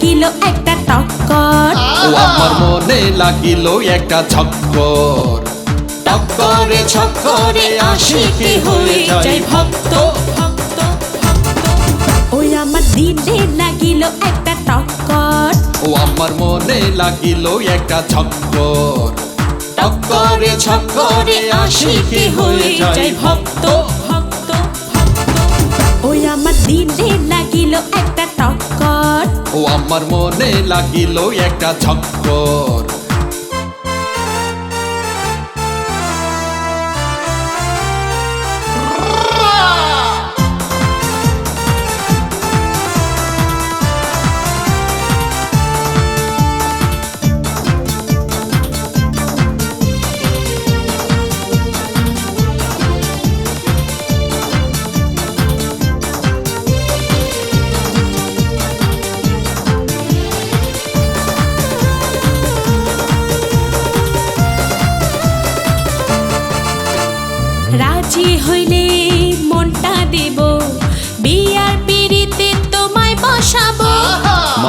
একটা টক্কর। ও আমার মনে লাগিল একটা ছক্কর। টক্করে ছক্করে আশিকি হয়ে যায় ভক্ত। ওই আমার দিলে লাগিল একটা টক্কর। ও আমার মনে লাগিল একটা ছক্কর। টক্করে ছক্করে আশিকি হয়ে যায় ভক্ত। ভক্ত ভক্ত ওই আমার দিলে লাগিল একটা টক্কর। ও আমার মনে লাগিল একটা ছক্কর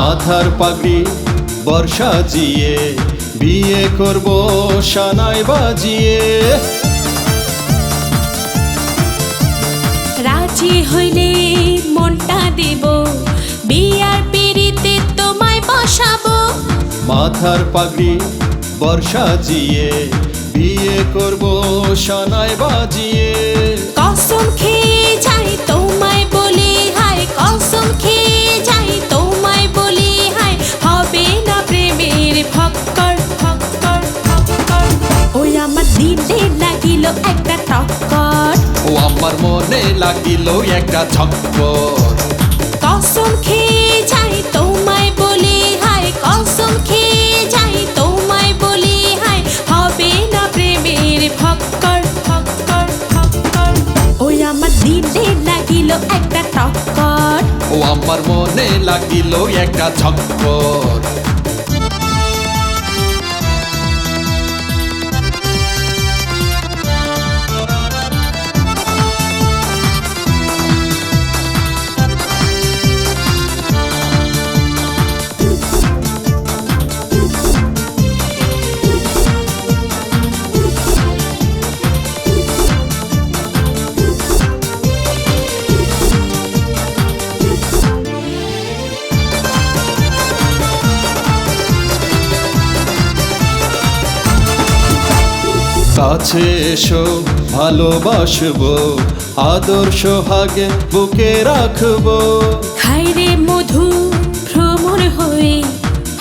মাথার পাগড়ি বর্ষা জিয়ে বিয়ে করব সানাই বাজিয়ে। রাজি হইলে মনটা দেব বিয়ার পিড়িতে তোমায় বসাবো। মাথার পাগড়ি বর্ষা জিয়ে বিয়ে করব সানাই বাজিয়ে। কসম খেয়ে টক্কর ও আমার মনে লাগিল একটা ছক্কর কসম খেয়ে যাই তোমায় বলে হায়। কসম খেয়ে যাই তোমায় বলে হায়। হবে না প্রেমের ফক্কর ফক্কর ফক্কর। ওই আমার দিলে লাগিল একটা টক্কর। ও আমার মনে লাগিল একটা ছক্কর কাছে এসো ভালোবাসবো আদর্শ হাগে বুকে রাখব। খাইরে মধু ভ্রমর হয়ে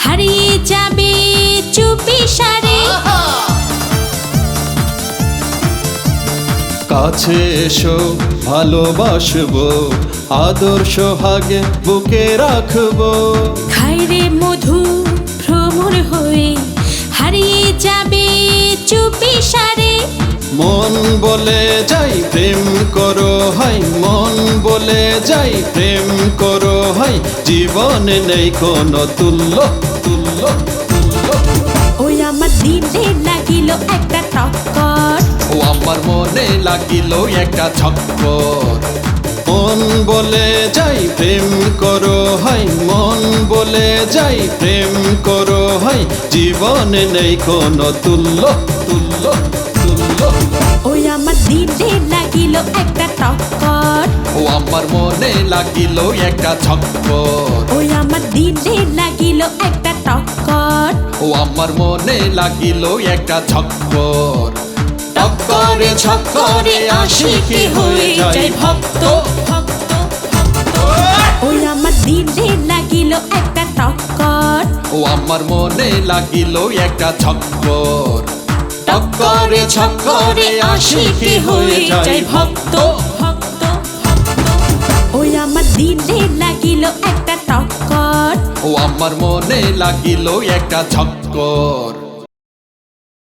হারিয়ে যাবে চুপি সারে। কাছে এসো ভালোবাসবো আদর্শ হাগে বুকে রাখব। খাইরে মধু ভ্রমর হয়ে হারিয়ে চুপি সারে। মন বলে যাই প্রেম করো হাই মন বলে যাই প্রেম করো হাই জীবনে নেই কোনো তুল্য তুল্য ওই আমার দিলে লাগিল একটা টক্কর ও আমার মনে লাগিল একটা ছক্কর মন বলে যাই প্রেম করো হাই মন বলে যাই প্রেম করো হাই জীবনে নেই কোনো তুল্য তুল্য তুল্য। ওই আমার দিলে লাগিল একটা টক্কর ও আমার মনে লাগিল একটা ছক্কর। ওই আমার দিলে লাগিল একটা টক্কর ও আমার মনে লাগিল একটা ছক্কর। ছক্করে আশিকি হয়ে যায় ভক্ত। ভক্ত ভক্ত ওই আমার দিলে লাগিল একটা টক্কর। ও আমার মনে লাগিল একটা ছক্কর। টক্করে ছক্করে আশিকি হয়ে যায় ভক্ত ভক্ত ভক্ত। ওই আমার দিলে লাগিল একটা টক্কর। ও আমার মনে লাগিল একটা ছক্কর।